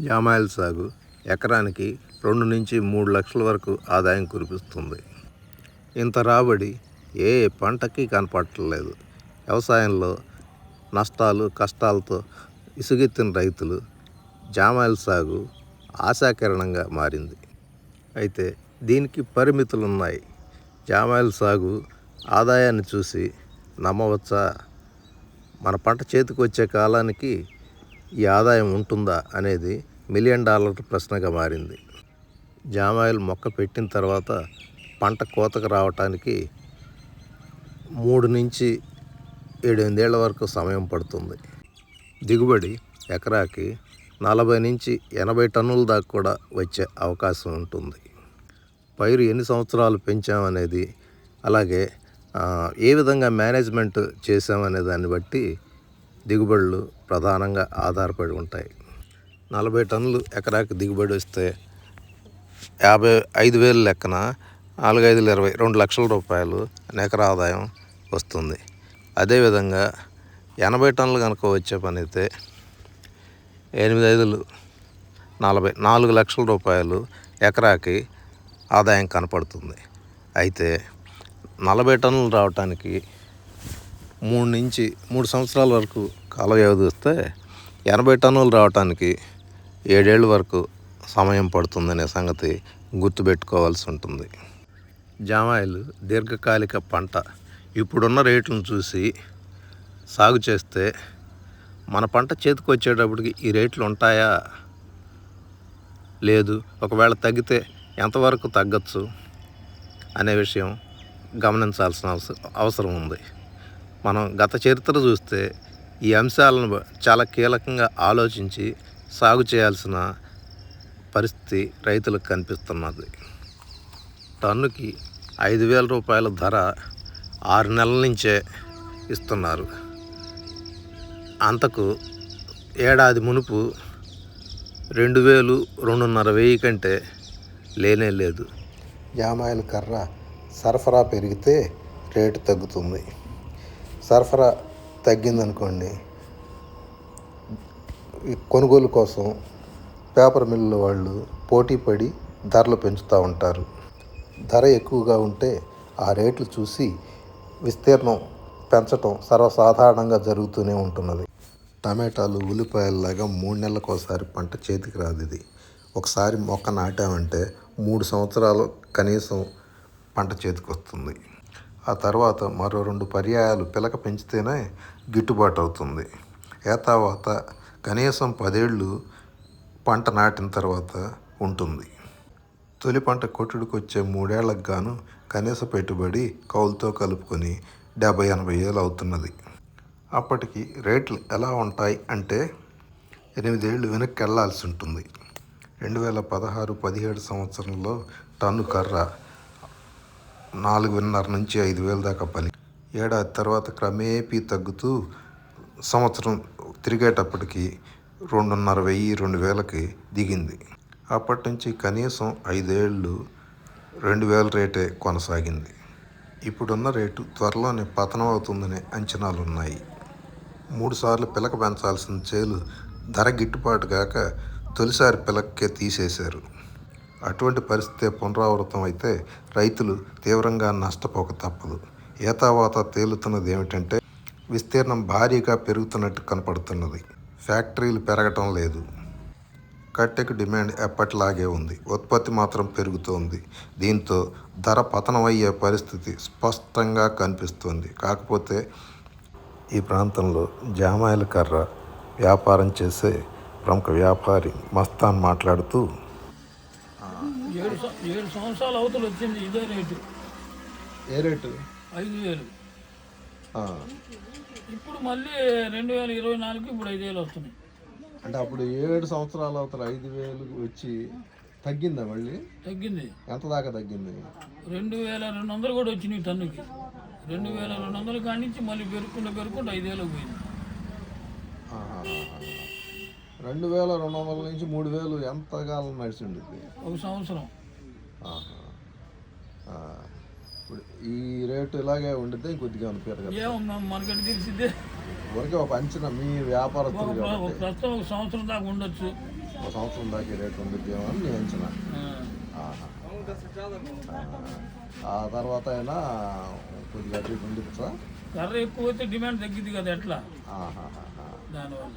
జామాయిల సాగు ఎకరానికి రెండు నుంచి మూడు లక్షల వరకు ఆదాయం కురిపిస్తుంది. ఇంత రాబడి ఏ పంటకి కనపడట్లేదు. వ్యవసాయంలో నష్టాలు కష్టాలతో ఇసుగెత్తిన రైతులు జామాయిల సాగు ఆశాకిరణంగా మారింది. అయితే దీనికి పరిమితులు ఉన్నాయి జామాయిల సాగు ఆదాయాన్ని చూసి నమ్మవచ్చా? మన పంట చేతికి వచ్చే కాలానికి ఈ ఆదాయం ఉంటుందా అనేది మిలియన్ డాలర్ ప్రశ్నగా మారింది. జామాయిల్ మొక్క పెట్టిన తర్వాత పంట కోతకు రావటానికి మూడు నుంచి ఏడెనిమిదేళ్ళ వరకు సమయం పడుతుంది. దిగుబడి ఎకరాకి నలభై నుంచి ఎనభై టన్నుల దాకా కూడా వచ్చే అవకాశం ఉంటుంది. పైరు ఎన్ని సంవత్సరాలు పెంచామనేది అలాగే ఏ విధంగా మేనేజ్మెంట్ చేసామనే దాన్ని బట్టి దిగుబడులు ప్రధానంగా ఆధారపడి ఉంటాయి. నలభై టన్నులు ఎకరాకి దిగుబడి వస్తే యాభై ఐదు వేలు లెక్కన నాలుగు ఐదులు ఇరవై రెండు లక్షల రూపాయలు ఎకర ఆదాయం వస్తుంది. అదేవిధంగా ఎనభై టన్నులు కనుక వచ్చే పని అయితే ఎనిమిది ఐదులు నలభై నాలుగు లక్షల రూపాయలు ఎకరాకి ఆదాయం కనపడుతుంది. అయితే నలభై టన్నులు రావటానికి మూడు నుంచి మూడు సంవత్సరాల వరకు కాల వ్యవధి వస్తే ఎనభై టన్నులు రావటానికి ఏడేళ్ళ వరకు సమయం పడుతుందనే సంగతి గుర్తుపెట్టుకోవాల్సి ఉంటుంది. జామాయిలు దీర్ఘకాలిక పంట. ఇప్పుడున్న రేట్లను చూసి సాగు చేస్తే మన పంట చేతికి వచ్చేటప్పటికి ఈ రేట్లు ఉంటాయా? లేదు. ఒకవేళ తగ్గితే ఎంతవరకు తగ్గచ్చు? అనే విషయం గమనించాల్సిన అవసరం ఉంది. మనం గత చరిత్ర చూస్తే ఈ అంశాలను చాలా కీలకంగా ఆలోచించి సాగు చేయాల్సిన పరిస్థితి రైతులకు కనిపిస్తున్నది. టన్నుకి ఐదు వేల రూపాయల ధర ఆరు నెలల నుంచే ఇస్తున్నారు. అంతకు ఏడాది మునుపు రెండు వేలు రెండున్నర వెయ్యి కంటే లేనే లేదు. జామాయిల కర్ర సరఫరా పెరిగితే రేటు తగ్గుతుంది. సరఫరా తగ్గిందనుకోండి ఈ కొనుగోలు కోసం పేపర్ మిల్లు వాళ్ళు పోటీ పడి ధరలు పెంచుతూ ఉంటారు. ధర ఎక్కువగా ఉంటే ఆ రేట్లు చూసి విస్తీర్ణం పెంచటం సర్వసాధారణంగా జరుగుతూనే ఉంటున్నది. టమాటాలు ఉల్లిపాయలలాగా మూడు నెలలకు ఒకసారి పంట చేతికి రాదు ఇది. ఒకసారి మొక్క నాటామంటే మూడు సంవత్సరాలు కనీసం పంట చేతికి వస్తుంది. ఆ తర్వాత మరో రెండు పర్యాయాలు పిలక పెంచితేనే గిట్టుబాటు అవుతుంది. ఏ కనీసం పదేళ్ళు పంట నాటిన తర్వాత ఉంటుంది. తొలి పంట కొట్టుడికి వచ్చే మూడేళ్ళకు గాను కనీస పెట్టుబడి కౌలుతో కలుపుకొని డెబ్బై ఎనభై ఏళ్ళు అవుతున్నది. అప్పటికి రేట్లు ఎలా ఉంటాయి అంటే ఎనిమిదేళ్ళు వెనక్కి వెళ్ళాల్సి ఉంటుంది. రెండు వేల పదహారు పదిహేడు సంవత్సరంలో టన్ను కర్ర నాలుగున్నర నుంచి ఐదు వేల దాకా పలి ఏడాది తర్వాత క్రమేపీ తగ్గుతూ సంవత్సరం తిరిగేటప్పటికి రెండున్నర వెయ్యి రెండు వేలకి దిగింది. అప్పటి నుంచి కనీసం ఐదేళ్ళు రెండు వేల రేటే కొనసాగింది. ఇప్పుడున్న రేటు త్వరలోనే పతనం అవుతుందనే అంచనాలు ఉన్నాయి మూడుసార్లు పిలక పెంచాల్సిన చేలు ధర గిట్టుబాటు కాక తొలిసారి పిలక్కే తీసేశారు. అటువంటి పరిస్థితి పునరావృతం అయితే రైతులు తీవ్రంగా నష్టపోక తప్పదు. ఏతావాత తేలుతున్నది ఏమిటంటే విస్తీర్ణం భారీగా పెరుగుతున్నట్టు కనపడుతున్నది. ఫ్యాక్టరీలు పెరగటం లేదు. కట్టెకు డిమాండ్ ఎప్పటిలాగే ఉంది. ఉత్పత్తి మాత్రం పెరుగుతోంది. దీంతో ధర పతనమయ్యే పరిస్థితి స్పష్టంగా కనిపిస్తుంది. కాకపోతే ఈ ప్రాంతంలో జామాయిల కర్ర వ్యాపారం చేసే ప్రముఖ వ్యాపారి మస్తాన్ మాట్లాడుతూ ఏడు ఏడు సంవత్సరాల అవతల వచ్చింది ఇదే రేటు. ఏ రేటు? ఐదు వేలు. ఇప్పుడు మళ్ళీ రెండు వేల ఇరవై నాలుగు ఇప్పుడు ఐదు వేలు వస్తున్నాయి. అంటే అప్పుడు ఏడు సంవత్సరాల అవతల ఐదు వేలు వచ్చి తగ్గిందా మళ్ళీ? తగ్గింది. ఎంత దాకా తగ్గింది? రెండు వేల రెండు వందలు కూడా వచ్చినాయి టన్నుకి. రెండు వేల రెండు వందల కాడి నుంచి మళ్ళీ పెరుక్కుంటూ పెరుక్కుంటూ ఐదు వేలకు పోయింది. రెండు వేల రెండు వందల నుంచి మూడు వేలు ఎంతకాలం నడిచిండిద్ది ఒక సంవత్సరం. ఇప్పుడు ఈ రేటు ఇలాగే ఇంకొద్దిగా పెరగదు ఏమో మనకటి తెలిసిందే ఊరికే ఒక అంచనా మీ వ్యాపారస్తులు ఒక ప్రస్తుతం సంవత్సరం దాకా ఉండొచ్చు. ఒక సంవత్సరం దాకా రేటు ఉండిద్దేమో అని నేను అంచనా. ఆ. తర్వాత అయినా కొద్దిగా ఉండిచ్చా కర్ర ఎక్కువ అయితే డిమాండ్ తగ్గిద్ది కదా ఎట్లా. దానివల్ల.